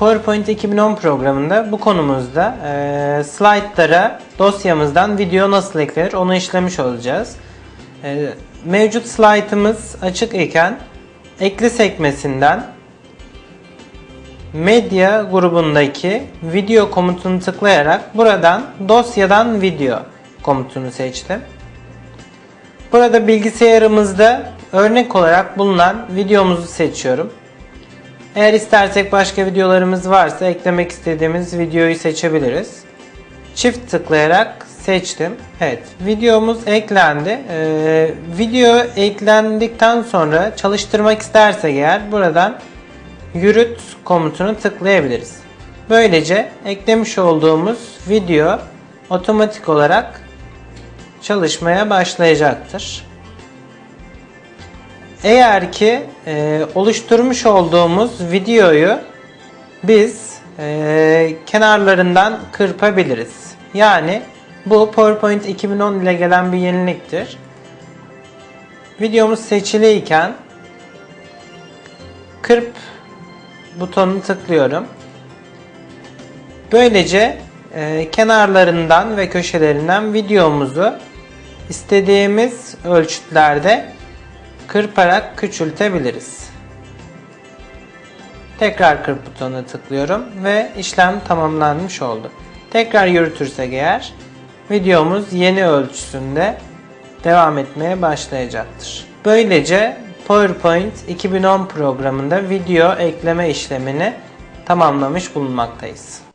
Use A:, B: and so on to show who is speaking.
A: PowerPoint 2010 programında bu konumuzda e, slaytlara dosyamızdan video nasıl eklenir onu işlemiş olacağız. E, mevcut slaytımız açık iken ekli sekmesinden medya grubundaki video komutunu tıklayarak buradan dosyadan video komutunu seçtim. Burada bilgisayarımızda örnek olarak bulunan videomuzu seçiyorum. Eğer istersek başka videolarımız varsa eklemek istediğimiz videoyu seçebiliriz. Çift tıklayarak seçtim. Evet, videomuz eklendi. Ee, video eklendikten sonra çalıştırmak istersek eğer buradan yürüt komutunu tıklayabiliriz. Böylece eklemiş olduğumuz video otomatik olarak çalışmaya başlayacaktır. Eğer ki e, oluşturmuş olduğumuz videoyu biz e, kenarlarından kırpabiliriz. Yani bu PowerPoint 2010 ile gelen bir yeniliktir. Videomuz seçiliyken kırp butonunu tıklıyorum. Böylece e, kenarlarından ve köşelerinden videomuzu istediğimiz ölçütlerde kırparak küçültebiliriz. Tekrar kırp butonuna tıklıyorum ve işlem tamamlanmış oldu. Tekrar yürütürsek eğer videomuz yeni ölçüsünde devam etmeye başlayacaktır. Böylece PowerPoint 2010 programında video ekleme işlemini tamamlamış bulunmaktayız.